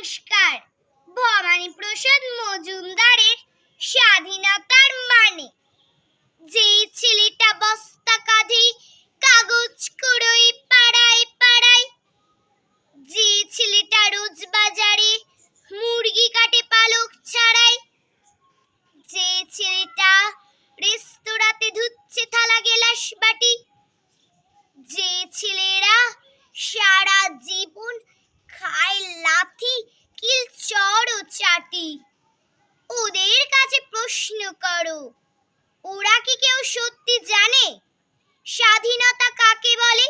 নমস্কার। ভবানী প্রসাদ মজুমদারের চাটি। ওদের কাছে প্রশ্ন করো। ওরা কি কেউ সত্যি জানে? স্বাধীনতা কাকে বলে?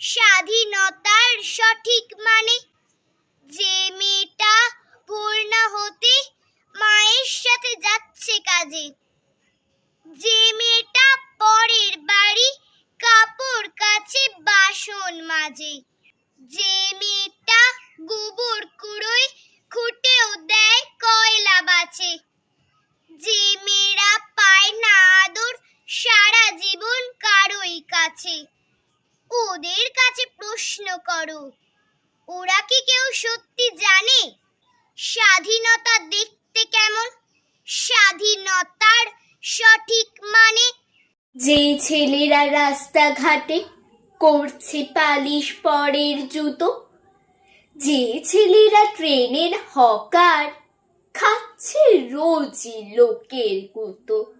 স্বাধীনতার সঠিক মানে? যে মেয়েটা না হতে মায়ের সাথে যাচ্ছে কাজে। যে মেয়েটা পরের বাড়ি কাপড় কাছে বাসন মাজে। যে কাছে ওদের কাছে প্রশ্ন করো। ওরা কি কেউ সত্যি জানে? স্বাধীনতা দেখতে কেমন? স্বাধীনতার সঠিক মানে? যে ছেলেরা রাস্তাঘাটে করছে পালিশ পরের জুতো, যে ছেলেরা ট্রেনের হকার, খাচ্ছে রোজই লোকের গুতো।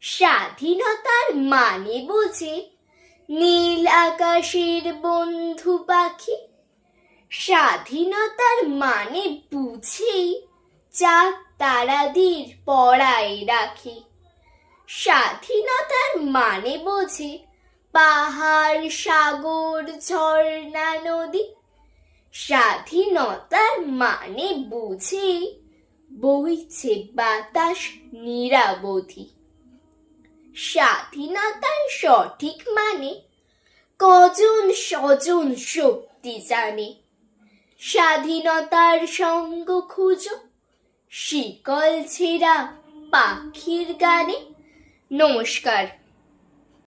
স্বাধীনতার মানে বোঝে নীল আকাশের বন্ধু পাখি? স্বাধীনতার মানে বুঝেই চাঁদ তারাদের পড়ায় রাখি। স্বাধীনতার মানে বোঝে পাহাড়, সাগর, ঝর্ণা, নদী। স্বাধীনতার মানে বুঝে বইছে বাতাস নিরাবধি। স্বাধীনতার সঠিক মানে কজন স্বজন শক্তি জানে? স্বাধীনতার সঙ্গ খুঁজো, শিকল ছেঁড়া পাখির গানে। নমস্কার।